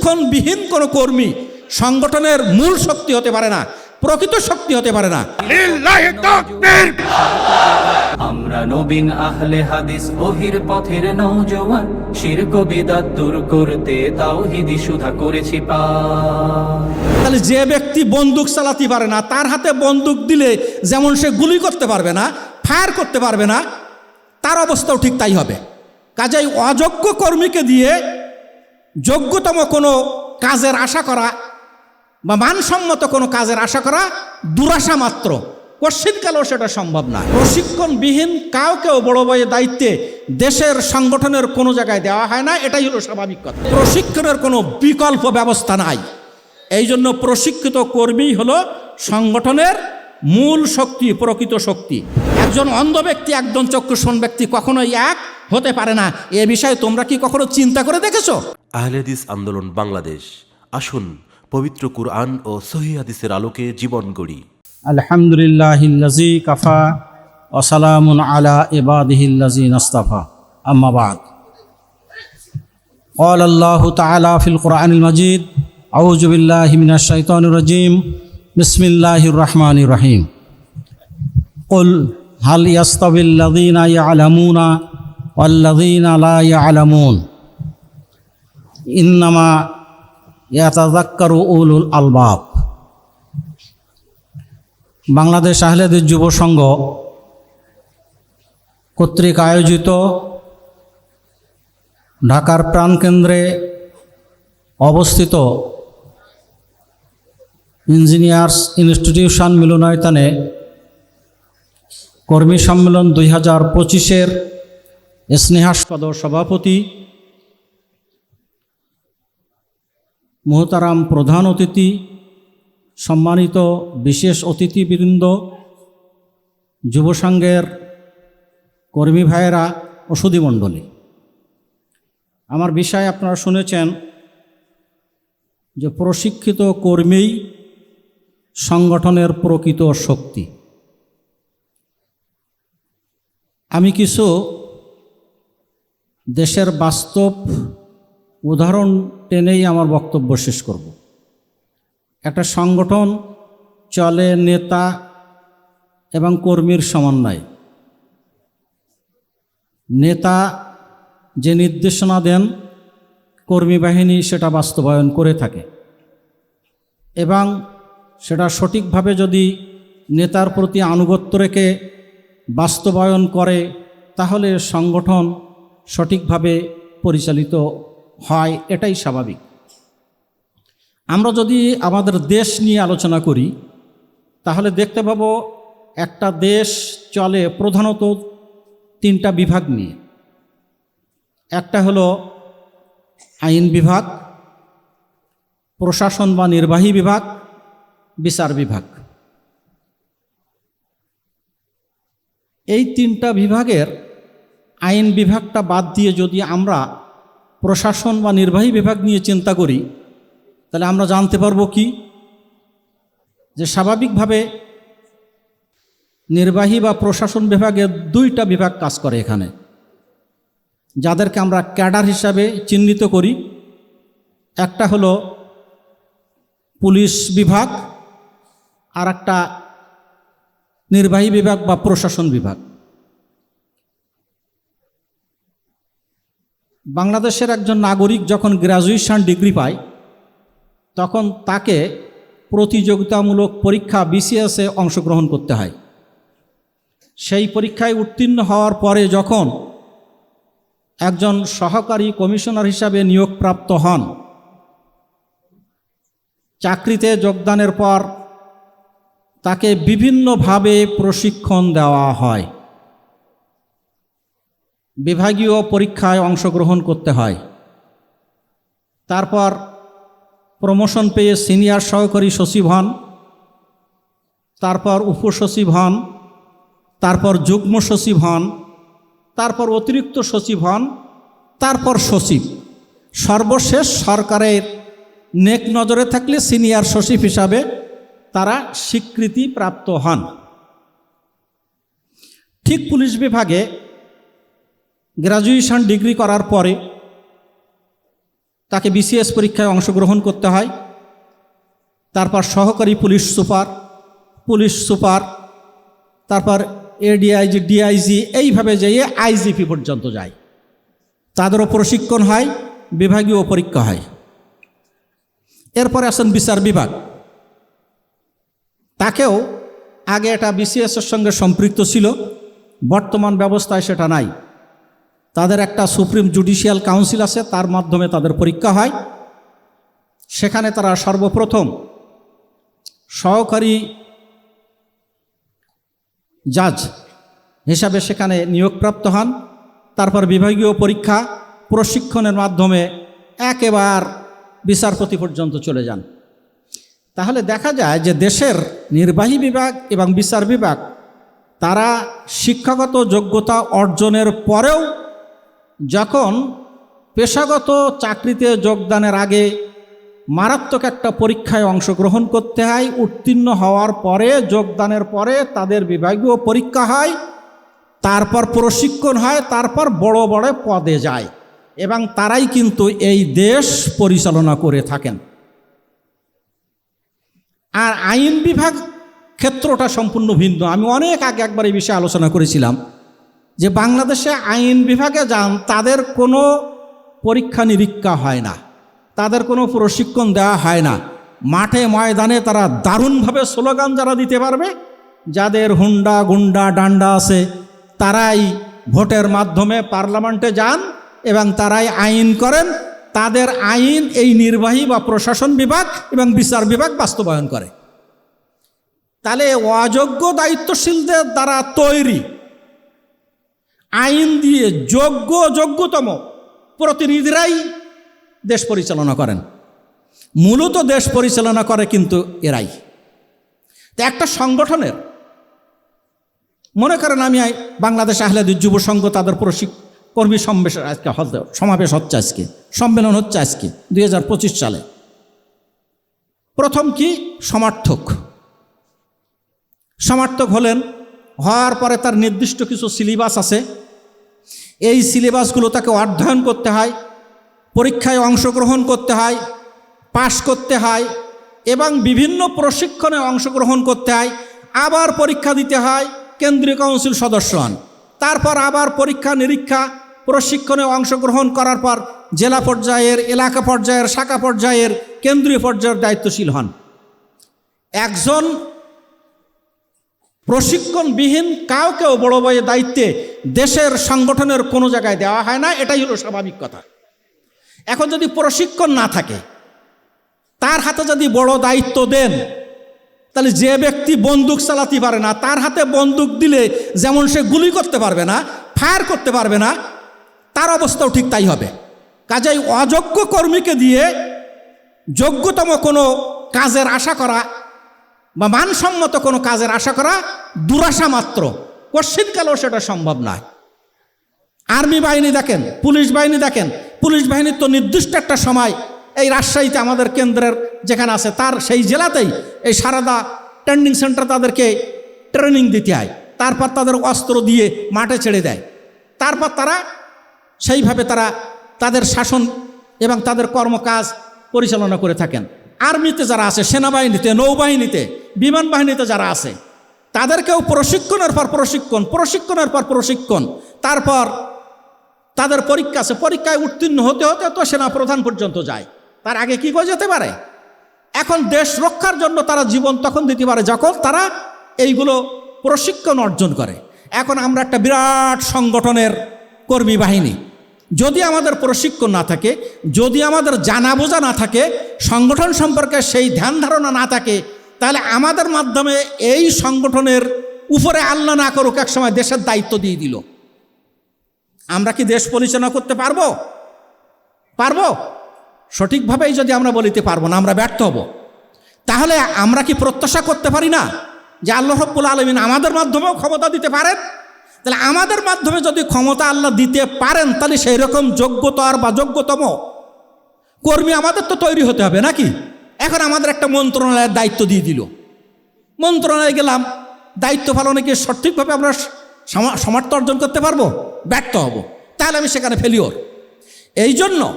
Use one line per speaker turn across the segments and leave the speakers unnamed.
প্রশিক্ষণবিহীন কোনো কর্মী সংগঠনের মূল শক্তি হতে পারে না প্রকৃত শক্তি হতে পারে না।
আমরা নবীন আহলে হাদিস ওহির পথের নৌজওয়ান শিরক বিদাত দূর করতে তাওহিদি সুধা করেছি পা
তাহলে যে ব্যক্তি বন্দুক চালাতে পারে না তার হাতে বন্দুক দিলে যেমন সে গুলি করতে পারবে না ফায়ার করতে পারবে না তার অবস্থাও ঠিক তাই হবে। কাজেই অযোগ্য কর্মীকে দিয়ে যোগ্যতম কোনো কাজের আশা করা বা মানসম্মত কোনো কাজের আশা করা দুরাশা মাত্র। কোশ্চিনকালেও সেটা সম্ভব না প্রশিক্ষণবিহীন কাউকেও বড় বড় দায়িত্বে দেশের সংগঠনের কোনো জায়গায় দেওয়া হয় না, এটাই হলো স্বাভাবিক কথা। প্রশিক্ষণের কোনো বিকল্প ব্যবস্থা নাই। এই জন্য প্রশিক্ষিত কর্মী হলো সংগঠনের মূল শক্তি প্রকৃত শক্তি একজন অন্ধ ব্যক্তি একজন চক্ষুষণ ব্যক্তি কখনোই এক হতে পারে না এ বিষয়ে তোমরা কি কখনো চিন্তা করে দেখেছো
আহলেদিস আন্দোলন বাংলাদেশ আসুন পবিত্র কুরআন ও সহি হাদিসের আলোকে জীবন গড়ি
আলহামদুলিল্লাহিল্লাজি কাফা ওসালামুন আলা ইবাদিহিল্লাজি নাস্তাফা আম্মা বাদ قال الله تعالى في القرآن المجيد أعوذ بالله من الشيطان الرجيم بسم الله الرحمن الرحيم قل هل يستوي الذين يعلمون والذين لا يعلمون إنما يتذكر أولو الألباب বাংলাদেশ আহলেদের যুব সংঘ কর্তৃক আয়োজিত ঢাকার প্রাণকেন্দ্রে অবস্থিত ইঞ্জিনিয়ার্স ইনস্টিটিউশন মিলনায়তনে কর্মী সম্মেলন দুই হাজার পঁচিশের স্নেহাস্পদ সভাপতি মোহতারাম প্রধান অতিথি, সম্মানিত বিশেষ অতিথিবৃন্দ যুব সংঘের কর্মী ভাইয়েরা ও সুধীমণ্ডলী আমার বিষয় আপনারা শুনেছেন যে প্রশিক্ষিত কর্মীই সংগঠনের প্রকৃত শক্তি। আমি কিছু দেশের বাস্তব উদাহরণ টেনেই আমার বক্তব্য শেষ করব। একটা সংগঠন চলে নেতা এবং কর্মীর সমন্বয়। নেতা যে নির্দেশনা দেন, কর্মী বাহিনী সেটা বাস্তবায়ন করে থাকে। এবং সেটা সঠিকভাবে যদি নেতার প্রতি আনুগত্য রেখে বাস্তবায়ন করে, তাহলে সংগঠন সঠিকভাবে পরিচালিত হয়, এটাই স্বাভাবিক। আমরা যদি আমাদের দেশ নিয়ে আলোচনা করি, তাহলে দেখতে পাবো একটা দেশ চলে প্রধানত তিনটা বিভাগ নিয়ে। একটা হলো আইন বিভাগ, প্রশাসন বা নির্বাহী বিভাগ বিচার বিভাগ। এই তিনটা বিভাগের আইন বিভাগটা বাদ দিয়ে যদি আমরা প্রশাসন বা নির্বাহী বিভাগ নিয়ে চিন্তা করি, তাহলে আমরা জানতে পারব কি? যে স্বাভাবিকভাবে নির্বাহী বা প্রশাসন বিভাগে দুইটা বিভাগ কাজ করে এখানে। যাদেরকে আমরা ক্যাডার হিসাবে চিহ্নিত করি, একটা হলো পুলিশ বিভাগ আর একটা নির্বাহী বিভাগ বা প্রশাসন বিভাগ। বাংলাদেশের একজন নাগরিক যখন গ্র্যাজুয়েশন ডিগ্রি পায়, তখন তাকে প্রতিযোগিতামূলক পরীক্ষা বিসিএসে অংশগ্রহণ করতে হয়। সেই পরীক্ষায় উত্তীর্ণ হওয়ার পরে যখন একজন সহকারী কমিশনার হিসাবে নিয়োগপ্রাপ্ত হন, চাকরিতে যোগদানের পর তাকে বিভিন্নভাবে প্রশিক্ষণ দেওয়া হয়। বিভাগীয় পরীক্ষায় অংশগ্রহণ করতে হয়। তারপর প্রমোশন পেয়ে সিনিয়র সহকারী সচিব হন। তারপর উপসচিব হন। তারপর যুগ্ম সচিব হন। তারপর অতিরিক্ত সচিব হন। তারপর সচিব। সর্বশেষ সরকারের নেক নজরে থাকলে সিনিয়র সচিব হিসাবে তারা স্বীকৃতি প্রাপ্ত হন। ঠিক পুলিশ বিভাগে গ্র্যাজুয়েশন ডিগ্রি করার পরে তাকে বিসিএস পরীক্ষায় অংশগ্রহণ করতে হয়। তারপর সহকারী পুলিশ সুপার পুলিশ সুপার, তারপর এডিআইজি ডিআইজি এইভাবে যেয়ে আইজিপি পর্যন্ত যায়। তাদেরও প্রশিক্ষণ হয়, বিভাগীয় পরীক্ষা হয়। এরপরে আসেন বিচার বিভাগ। তাকেও আগে এটা বিসিএসের সঙ্গে সম্পৃক্ত ছিল, বর্তমান ব্যবস্থায় সেটা নাই। তাদের একটা সুপ্রিম জুডিশিয়াল কাউন্সিল আছে, তার মাধ্যমে তাদের পরীক্ষা হয়। সেখানে তারা সর্বপ্রথম সহকারী জাজ হিসাবে সেখানে নিয়োগপ্রাপ্ত হন। তারপর বিভাগীয় পরীক্ষা প্রশিক্ষণের মাধ্যমে একেবার বিচারপতি পর্যন্ত চলে যান। তাহলে দেখা যায় যে দেশের নির্বাহী বিভাগ এবং বিচার বিভাগ, তারা শিক্ষাগত যোগ্যতা অর্জনের পরেও যখন পেশাগত চাকরিতে যোগদানের আগে মারাত্মক একটা পরীক্ষায় অংশগ্রহণ করতে হয়, উত্তীর্ণ হওয়ার পরে, যোগদানের পরে তাদের বিভাগীয় পরীক্ষা হয়, তারপর প্রশিক্ষণ হয়, তারপর বড় বড় পদে যায় এবং তারাই কিন্তু এই দেশ পরিচালনা করে থাকেন। আর আইন বিভাগ ক্ষেত্রটা সম্পূর্ণ ভিন্ন। আমি অনেক আগে একবার এই বিষয়ে আলোচনা করেছিলাম যে বাংলাদেশে আইন বিভাগে যান, তাদের কোনো পরীক্ষা নিরীক্ষা হয় না। তাদের কোনো প্রশিক্ষণ দেওয়া হয় না। মাঠে ময়দানে তারা দারুণভাবে স্লোগান যারা দিতে পারবে, যাদের হুন্ডা, গুন্ডা, ডান্ডা আছে, তারাই ভোটের মাধ্যমে পার্লামেন্টে যান এবং তারাই আইন করেন। তাদের আইন এই নির্বাহী বা প্রশাসন বিভাগ এবং বিচার বিভাগ বাস্তবায়ন করে। তাহলে অযোগ্য দায়িত্বশীলদের দ্বারা তৈরি আইন দিয়ে যোগ্য যোগ্যতম প্রতিনিধিরাই দেশ পরিচালনা করেন। মূলত দেশ পরিচালনা করে কিন্তু এরাই। তো একটা সংগঠনের। মনে করেন আমি বাংলাদেশ আহলাদুর যুব সংঘ তাদের প্রশিক কর্মী সমাবেশ আজকে সমাবেশ হচ্ছে আজকে, সম্মেলন হচ্ছে আজকে, দুই হাজার পঁচিশ সালে। প্রথম কি? সমর্থক। সমর্থক হলেন, হওয়ার পরে তার নির্দিষ্ট কিছু সিলেবাস আছে। এই সিলেবাসগুলো তাকে অধ্যয়ন করতে হয়, পরীক্ষায় অংশগ্রহণ করতে হয়, পাশ করতে হয়, এবং বিভিন্ন প্রশিক্ষণে অংশগ্রহণ করতে হয়, আবার পরীক্ষা দিতে হয়, কেন্দ্রীয় কাউন্সিল সদস্য হন। তারপর আবার পরীক্ষা, নিরীক্ষা, প্রশিক্ষণে অংশগ্রহণ করার পর জেলা পর্যায়ের, এলাকা পর্যায়ের, শাখা পর্যায়ের, কেন্দ্রীয় পর্যায়ের দায়িত্বশীল হন। একজন প্রশিক্ষণবিহীন কাউকেও বড় বড় দায়িত্বে দেশের সংগঠনের কোনো জায়গায় দেওয়া হয় না, এটাই হলো স্বাভাবিক কথা। এখন যদি প্রশিক্ষণ না থাকে, তার হাতে যদি বড় দায়িত্ব দেন তাহলে যে ব্যক্তি বন্দুক চালাতে পারে না, তার হাতে বন্দুক দিলে যেমন সে গুলি করতে পারবে না, ফায়ার করতে পারবে না, তার অবস্থাও ঠিক তাই হবে। কাজেই অযোগ্য কর্মীকে দিয়ে যোগ্যতম কোনো কাজের আশা করা বা মানসম্মত কোনো কাজের আশা করা দুরাশা মাত্র। কোশ্চিনকালেও সেটা সম্ভব নয়। আর্মি বাহিনী দেখেন, পুলিশ বাহিনী দেখেন, পুলিশ বাহিনীর তো নির্দিষ্ট একটা সময় এই রাজশাহীতে আমাদের কেন্দ্রের যেখানে আছে, তার সেই জেলাতেই এই সারদা ট্রেনিং সেন্টার তাদেরকে ট্রেনিং দিতে হয়। তারপর তাদের অস্ত্র দিয়ে মাঠে ছেড়ে দেয়। তারপর তারা সেইভাবে তারা তাদের শাসন এবং তাদের কর্মকাজ পরিচালনা করে থাকেন। আর্মিতে যারা আছে, সেনাবাহিনীতে, নৌবাহিনীতে, বিমান বাহিনীতে যারা আছে, তাদেরকেও প্রশিক্ষণের পর প্রশিক্ষণ, প্রশিক্ষণের পর প্রশিক্ষণ, তারপর তাদের পরীক্ষা আছে। পরীক্ষায় উত্তীর্ণ হতে হতে তো সেনা প্রধান পর্যন্ত যায়। তার আগে কি করে যেতে পারে? এখন দেশ রক্ষার জন্য তারা জীবন তখন দিতে পারে যখন তারা এইগুলো প্রশিক্ষণ অর্জন করে। এখন আমরা একটা বিরাট সংগঠনের কর্মী বাহিনী। যদি আমাদের প্রশিক্ষণ না থাকে, যদি আমাদের জানা বোঝা না থাকে, সংগঠন সম্পর্কে সেই ধ্যান ধারণা না থাকে, তাহলে আমাদের মাধ্যমে এই সংগঠনের উপরে আল্লাহ না করুক এক সময় দেশের দায়িত্ব দিয়ে দিল। আমরা কি দেশ পরিচালনা করতে পারব? পারব? সঠিকভাবেই যদি আমরা বলিতে পারব না, আমরা ব্যর্থ হব। তাহলে আমরা কি প্রত্যাশা করতে পারি না যে আল্লাহ রব্বুল আলমিন আমাদের মাধ্যমেও ক্ষমতা দিতে পারেন? তাহলে আমাদের মাধ্যমে যদি ক্ষমতা আল্লাহ দিতে পারেন, তাহলে সেই রকম যোগ্যতার বা যোগ্যতম কর্মী আমাদের তো তৈরি হতে হবে, নাকি? এখন আমাদের একটা মন্ত্রণালয়ের দায়িত্ব দিয়ে দিল। মন্ত্রণালয়ে গেলাম, দায়িত্ব পালনে কি সঠিকভাবে আমরা সমা- সামর্থ্য অর্জন করতে পারব? ব্যর্থ হব। তাহলে আমি সেখানে ফেলিওর এই জন্য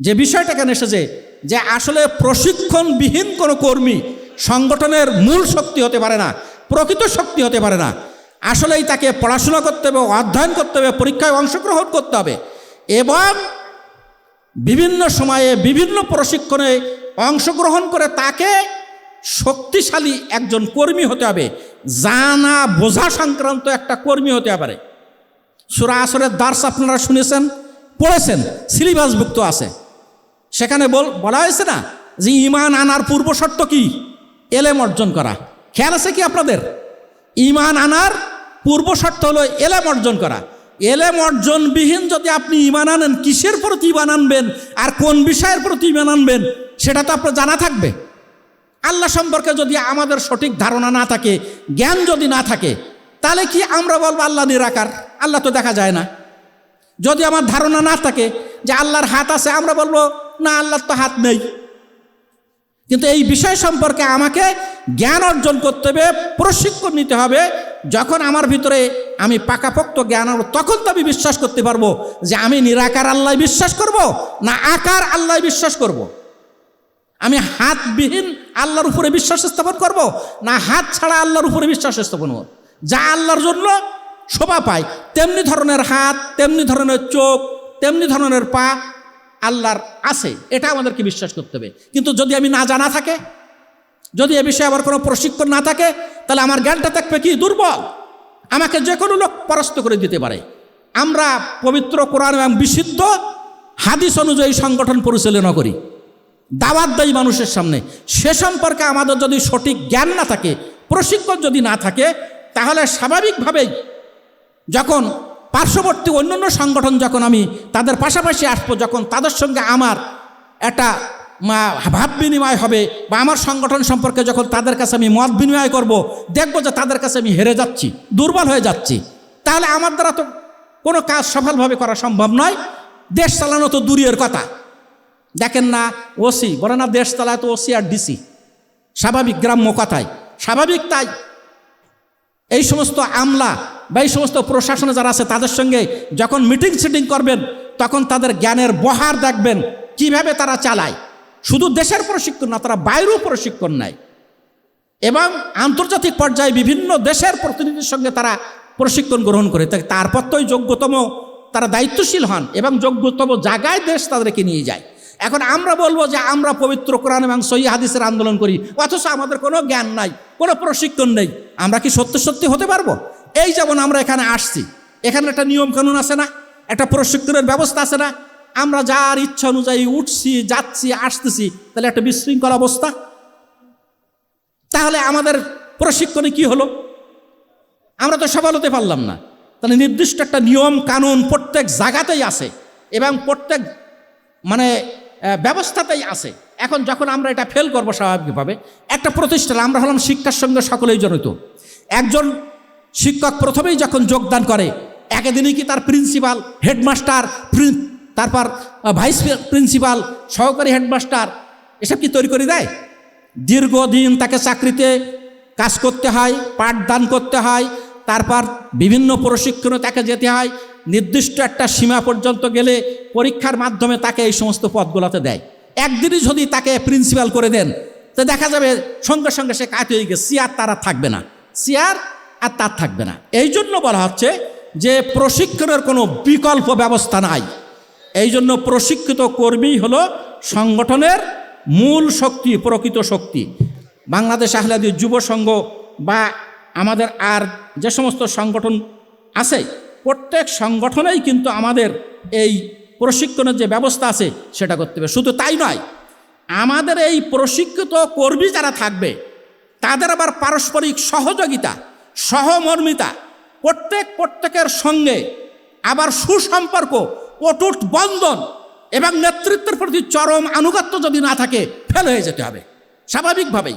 যে বিষয়টা কেন এসেছে? যে আসলে প্রশিক্ষণবিহীন কোনো কর্মী সংগঠনের মূল শক্তি হতে পারে না, প্রকৃত শক্তি হতে পারে না। আসলেই তাকে পড়াশোনা করতে হবে, অধ্যয়ন করতে হবে, পরীক্ষায় অংশগ্রহণ করতে হবে। এবং বিভিন্ন সময়ে বিভিন্ন প্রশিক্ষণে অংশগ্রহণ করে তাকে শক্তিশালী একজন কর্মী হতে হবে। জানা বোঝা সংক্রান্ত একটা কর্মী হতে পারে সুরা আসরের দার্স আপনারা শুনেছেন, পড়েছেন, সিলেবাসভুক্ত আছে। সেখানে বল, বলা হয়েছে না যে ইমান আনার পূর্ব শর্ত কি? এলেম অর্জন করা। খেয়াল আছে কি আপনাদের? ইমান আনার পূর্ব শর্ত হলো এলেম অর্জন করা। এলেম অর্জনবিহীন যদি আপনি ইমান আনেন, কিসের প্রতি ইমান আনবেন আর কোন বিষয়ের প্রতি ইমান আনবেন, সেটা তো আপনার জানা থাকবে। আল্লাহ সম্পর্কে যদি আমাদের সঠিক ধারণা না থাকে, জ্ঞান যদি না থাকে, তাহলে কি আমরা বলব আল্লাহ নিরাকার? আল্লাহ তো দেখা যায় না। যদি আমার ধারণা না থাকে যে আল্লাহর হাত আছে, আমরা বলব না, আল্লাহর তো হাত নেই কিন্তু এই বিষয় সম্পর্কে আমাকে জ্ঞান অর্জন করতে হবে, প্রশিক্ষণ নিতে হবে, যখন আমার ভিতরে আমি পাকাপোক্ত জ্ঞান তখন তো আমি বিশ্বাস করতে পারব যে আমি নিরাকার আল্লাহ বিশ্বাস করব, না আকার আল্লাহ বিশ্বাস করব। আমি হাতবিহীন আল্লাহর উপরে বিশ্বাস স্থাপন করব, না হাত ছাড়া আল্লাহর উপরে বিশ্বাস স্থাপন করব যা আল্লাহর জন্য শোভা পায়, তেমনি ধরনের হাত, তেমনি ধরনের চোখ, তেমনি ধরনের পা আল্লাহর আছে, এটা আমাদেরকে বিশ্বাস করতে হবে। কিন্তু যদি আমি না জানা থাকে, যদি এ বিষয়ে আমার কোনো প্রশিক্ষণ না থাকে, তাহলে আমার জ্ঞানটা থাকবে কি? দুর্বল। আমাকে যে কোনো লোক পরাস্ত করে দিতে পারে। আমরা পবিত্র কোরআন এবং বিশুদ্ধ হাদিস অনুযায়ী সংগঠন পরিচালনা করি। দাওয়াত দেয় মানুষের সামনে। সে সম্পর্কে আমাদের যদি সঠিক জ্ঞান না থাকে, প্রশিক্ষণ যদি না থাকে, তাহলে স্বাভাবিকভাবেই যখন পার্শ্ববর্তী অন্যান্য সংগঠন যখন আমি তাদের পাশাপাশি আসব, যখন তাদের সঙ্গে আমার একটা ভাব বিনিময় হবে বা আমার সংগঠন সম্পর্কে যখন তাদের কাছে আমি মত বিনিময় করব, দেখব যে তাদের কাছে আমি হেরে যাচ্ছি, দুর্বল হয়ে যাচ্ছি। তাহলে আমার দ্বারা তো কোনো কাজ সফলভাবে করা সম্ভব নয়। দেশ চালানো তো দূরের কথা। দেখেন না, ওসি, বলে না দেশ চালায় তো ওসি আর ডিসি। স্বাভাবিক গ্রাম্য কথায়। স্বাভাবিক তাই। এই সমস্ত আমলা বা এই সমস্ত প্রশাসনে যারা আছে, তাদের সঙ্গে যখন মিটিং সিটিং করবেন, তখন তাদের জ্ঞানের বহার দেখবেন, কীভাবে তারা চালায়। শুধু দেশের প্রশিক্ষণ না, তারা বাইরেও প্রশিক্ষণ নেয়। এবং আন্তর্জাতিক পর্যায়ে বিভিন্ন দেশের প্রতিনিধির সঙ্গে তারা প্রশিক্ষণ গ্রহণ করে। তারপর তোই যোগ্যতম তারা দায়িত্বশীল হন এবং যোগ্যতম জায়গায় দেশ তাদেরকে নিয়ে যায়। এখন আমরা বলব যে আমরা পবিত্র কোরআন এবং সহি হাদিসের আন্দোলন করি, অথচ আমাদের কোনো জ্ঞান নাই, কোনো প্রশিক্ষণ নেই। আমরা কি সত্য সত্যি হতে পারব? এই যেমন আমরা এখানে আসছি, এখানে একটা নিয়ম কানুন আছে না? একটা প্রশিক্ষণের ব্যবস্থা আছে না? আমরা যার ইচ্ছা অনুযায়ী উঠছি, যাচ্ছি, আসতেছি, তাহলে একটা বিশৃঙ্খল অবস্থা? তাহলে আমাদের প্রশিক্ষণে কি হলো? আমরা তো সফল হতে পারলাম না। তাহলে নির্দিষ্ট একটা নিয়ম কানুন প্রত্যেক জায়গাতেই আছে এবং প্রত্যেক মানে ব্যবস্থাতেই আছে। এখন যখন আমরা এটা ফেল করব স্বাভাবিকভাবে, একটা প্রতিষ্ঠান আমরা হলাম শিক্ষার সঙ্গে সকলেই জড়িত। একজন শিক্ষক প্রথমেই যখন যোগদান করে একদিনই কি তার প্রিন্সিপাল হেডমাস্টার তারপর ভাইস প্রিন্সিপাল সহকারী হেডমাস্টার এসব কি তৈরি করে দেয়? দীর্ঘদিন তাকে চাকরিতে কাজ করতে হয়, পাঠদান করতে হয়, তারপর বিভিন্ন প্রশিক্ষণে তাকে যেতে হয়, নির্দিষ্ট একটা সীমা পর্যন্ত গেলে পরীক্ষার মাধ্যমে তাকে এই সমস্ত পদগুলোতে দেয়। একদিনই যদি তাকে প্রিন্সিপাল করে দেন, তো দেখা যাবে সঙ্গে সঙ্গে সে কাজ হয়ে গেছে সিয়ার তারা থাকবে না। সিয়ার আর তার থাকবে না। এই জন্য বলা হচ্ছে যে প্রশিক্ষণের কোনো বিকল্প ব্যবস্থা নাই। এই জন্য প্রশিক্ষিত কর্মী হলো সংগঠনের মূল শক্তি, প্রকৃত শক্তি। বাংলাদেশ আহলাদি যুব সংঘ বা আমাদের আর যে সমস্ত সংগঠন আছে, প্রত্যেক সংগঠনেই কিন্তু আমাদের এই প্রশিক্ষণের যে ব্যবস্থা আছে সেটা করতে হবে। শুধু তাই নয়, আমাদের এই প্রশিক্ষিত কর্মী যারা থাকবে, তাদের আবার পারস্পরিক সহযোগিতা সহমর্মিতা, প্রত্যেক প্রত্যেকের সঙ্গে আবার সুসম্পর্ক অটুট বন্ধন এবং নেতৃত্বের প্রতি চরম আনুগত্য যদি না থাকে ফেল হয়ে যেতে হবে। স্বাভাবিকভাবেই,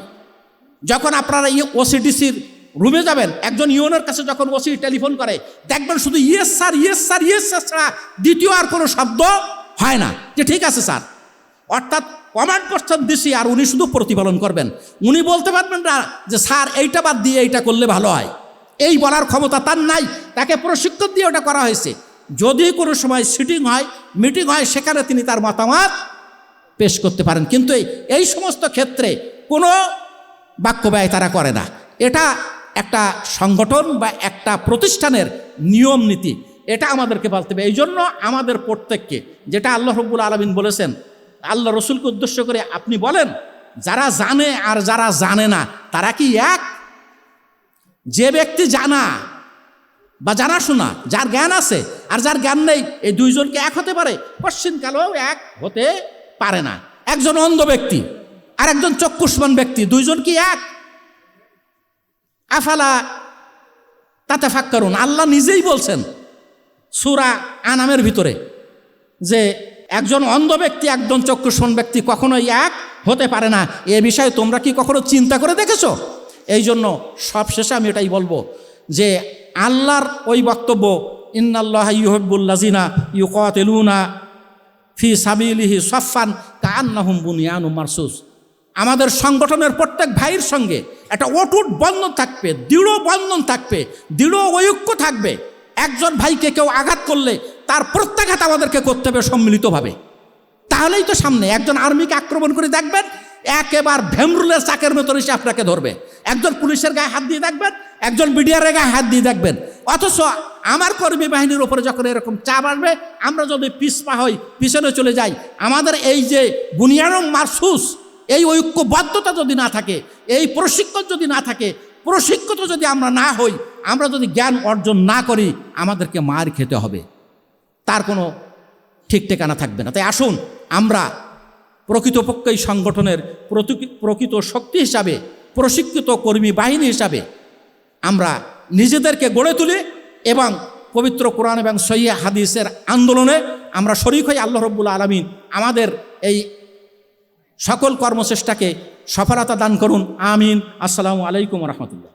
যখন আপনারা ইয়ে ওসিডিসির রুমে যাবেন, একজন ইউনের কাছে যখন ওসি টেলিফোন করে, দেখবেন শুধু yes sir yes sir yes sir ছাড়া দ্বিতীয় আর কোনো শব্দ হয় না। যে ঠিক আছে স্যার। অর্থাৎ কমান্ড করছেন দিছি আর উনি শুধু প্রতিপালন করবেন। উনি বলতে পারবেন না যে, স্যার, এইটা বাদ দিয়ে এইটা করলে ভালো হয়। এই বলার ক্ষমতা তার নাই। তাকে প্রশিক্ষণ দিয়ে ওটা করা হয়েছে। যদি কোনো সময় সিটিং হয়, মিটিং হয়, সেখানে তিনি তার মতামত পেশ করতে পারেন। কিন্তু এই এই সমস্ত ক্ষেত্রে কোনো বাক্য ব্যয় তারা করে না। এটা একটা সংগঠন বা একটা প্রতিষ্ঠানের নিয়ম নীতি। এটা আমাদেরকে বলতে হবে। এই জন্য আমাদের প্রত্যেককে, যেটা আল্লাহ রব্বুল আলমিন বলেছেন আল্লাহ রসুলকে উদ্দেশ্য করে আপনি বলেন, যারা জানে আর যারা জানে না, তারা কি এক? যে ব্যক্তি জানা বা জানাশোনা, যার জ্ঞান আছে আর যার জ্ঞান নেই, এই দুইজনকে এক হতে পারে। পশ্চিমকালেও এক হতে পারে না। একজন অন্ধ ব্যক্তি আর একজন চক্ষুষ্মান ব্যক্তি, দুইজন কি এক? আফালা তাতে ফাঁক করুন আল্লাহ নিজেই বলছেন, সুরা আনামের ভিতরে যে একজন অন্ধ ব্যক্তি, একজন চক্ষুষ্মান ব্যক্তি কখনোই এক হতে পারে না। এ বিষয়ে তোমরা কি কখনো চিন্তা করে দেখেছ? এই জন্য সবশেষে আমি এটাই বলব যে আল্লাহর ওই বক্তব্য, ইন্নাল্লাহ ইউহবুল্লাজিনা ইউকতেলুনা ফি সাবিলিহি সফান কান্নাহুম বুনিয়ানু মারসুস। আমাদের সংগঠনের প্রত্যেক ভাইয়ের সঙ্গে একটা অটুট বন্ধন থাকবে, দৃঢ় বন্ধন থাকবে, দৃঢ় ঐক্য থাকবে। একজন ভাইকে কেউ আঘাত করলে তার প্রত্যাঘাত আমাদেরকে করতে হবে সম্মিলিতভাবে। তাহলেই তো সামনে একজন আর্মিকে আক্রমণ করে দেখবেন, একেবার ভেমরুলের চাকের মতো এসে আপনাকে ধরবে। একজন পুলিশের গায়ে হাত দিয়ে দেখবেন, একজন বিডিআর গায়ে হাত দিয়ে দেখবেন। অথচ আমার কর্মী বাহিনীর উপরে যখন এরকম চাপ আসবে, আমরা যদি পিসপা হই, পিছনে চলে যাই, আমাদের এই যে বুনিয়ারম মারসুস, এই ঐক্যবদ্ধতা যদি না থাকে, এই প্রশিক্ষণ যদি না থাকে, প্রশিক্ষিত যদি আমরা না হই, আমরা যদি জ্ঞান অর্জন না করি, আমাদেরকে মার খেতে হবে। তার কোনো ঠিক ঠিকানা থাকবে না। তাই আসুন, আমরা প্রকৃতপক্ষে এই সংগঠনের প্রকৃত শক্তি হিসাবে, প্রশিক্ষিত কর্মী বাহিনী হিসাবে, আমরা নিজেদেরকে গড়ে তুলি এবং পবিত্র কোরআন এবং সৈয়া হাদিসের আন্দোলনে আমরা শরিক হই আল্লাহ রব্বুল আলমিন। আমাদের এই সকল কর্মচেষ্টাকে সফলতা দান করুন। আমিন। আসসালামু আলাইকুম রহমতুল্লাহ।